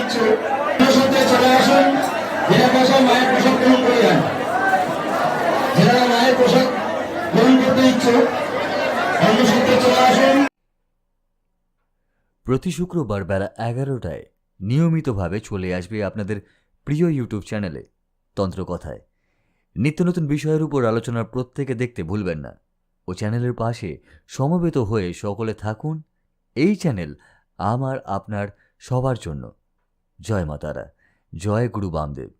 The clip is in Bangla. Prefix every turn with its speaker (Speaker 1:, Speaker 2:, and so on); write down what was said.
Speaker 1: ইচ্ছুক সত্যি চলে আসুন। মায়ের গ্রহণ করে যান। যারা মায়ের গ্রহণ করতে ইচ্ছুক অন্য সত্যি চলে আসুন।
Speaker 2: প্রতি শুক্রবার বেলা এগারোটায় নিয়মিতভাবে চলে আসবে আপনাদের প্রিয় ইউটিউব চ্যানেলে তন্ত্রকথায়। নিত্য নতুন বিষয়ের উপর আলোচনার প্রত্যেকে দেখতে ভুলবেন না। ও চ্যানেলের পাশে সমবেত হয়ে সকলে থাকুন। এই চ্যানেল আমার আপনার সবার জন্য। জয় মাতারা জয় গুরু বামদেব।